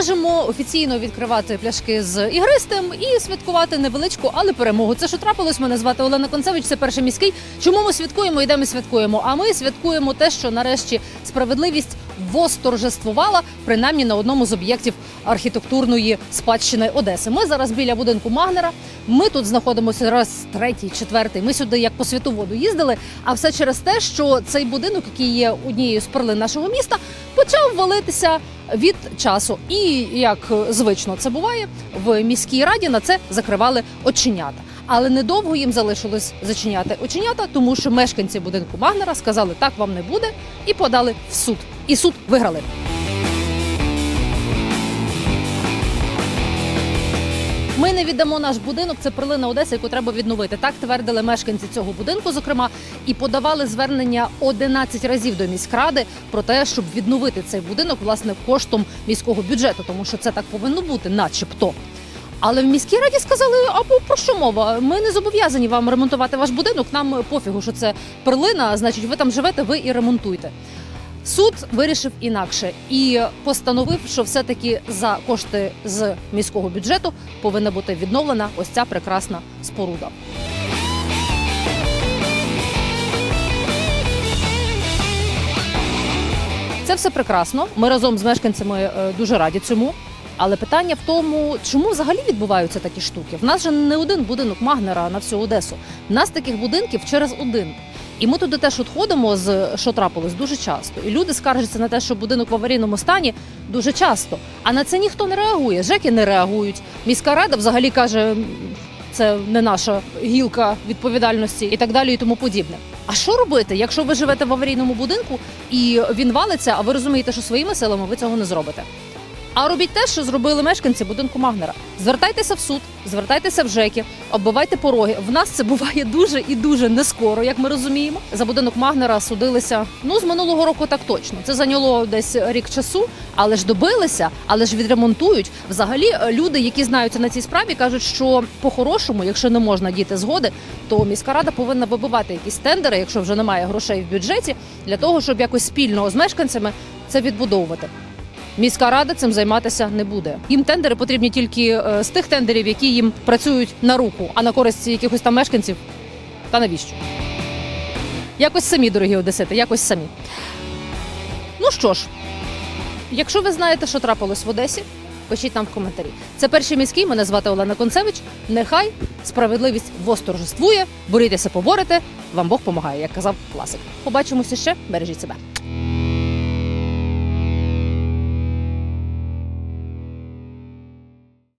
будемо офіційно відкривати пляшки з ігристим і святкувати невеличку, але перемогу. Це що трапилось. Мене звати Олена Концевич. Це перший міський. Чому ми святкуємо? Йдемо святкуємо. А ми святкуємо те, що нарешті справедливість восторжествувала принаймні на одному з об'єктів архітектурної спадщини Одеси. Ми зараз біля будинку Магнера. Ми тут знаходимося раз третій, четвертий. Ми сюди як по світоводу їздили. А все через те, що цей будинок, який є однією з перлин нашого міста, почав валитися від часу. І як звично це буває, в міській раді на це закривали оченята. Але недовго їм залишилось зачиняти оченята, тому що мешканці будинку Магнера сказали, так вам не буде, і подали в суд. І суд виграли. Ми не віддамо наш будинок. Це перлина Одеси, яку треба відновити. Так твердили мешканці цього будинку, зокрема, і подавали звернення 11 разів до міськради про те, щоб відновити цей будинок власне коштом міського бюджету, тому що це так повинно бути, начебто. Але в міській раді сказали, а про- про що мова? Ми не зобов'язані вам ремонтувати ваш будинок. Нам пофігу, що це перлина. Значить, ви там живете, ви і ремонтуйте. Суд вирішив інакше і постановив, що все-таки за кошти з міського бюджету повинна бути відновлена ось ця прекрасна споруда. Це все прекрасно. Ми разом з мешканцями е, дуже раді цьому. Але питання в тому, чому взагалі відбуваються такі штуки. В нас же не один будинок Магнера на всю Одесу. В нас таких будинків через один. І ми туди теж от ходимо з що трапилось дуже часто. І люди скаржаться на те, що будинок в аварійному стані дуже часто. А на це ніхто не реагує. Жеки не реагують. Міська рада взагалі каже, це не наша гілка відповідальності і так далі, і тому подібне. А що робити, якщо ви живете в аварійному будинку і він валиться, а ви розумієте, що своїми силами ви цього не зробите? А робіть те, що зробили мешканці будинку Магнера. Звертайтеся в суд, звертайтеся в ЖЕКи, оббивайте пороги. В нас це буває дуже і дуже не скоро, як ми розуміємо. За будинок Магнера судилися ну з минулого року, так точно. Це зайняло десь рік часу, але ж добилися, але ж відремонтують. Взагалі, люди, які знаються на цій справі, кажуть, що по-хорошому, якщо не можна діти згоди, то міська рада повинна вибивати якісь тендери, якщо вже немає грошей в бюджеті, для того, щоб якось спільно з мешканцями це відбудовувати. Міська рада цим займатися не буде. Їм тендери потрібні тільки е, з тих тендерів, які їм працюють на руку, а на користь якихось там мешканців. Та навіщо? Якось самі, дорогі одесити, якось самі. Ну що ж, якщо ви знаєте, що трапилось в Одесі, пишіть нам в коментарі. Це перший міський. Мене звати Олена Концевич. Нехай справедливість восторжествує, борітеся, поборете. Вам Бог помагає, як казав класик. Побачимося ще. Бережіть себе.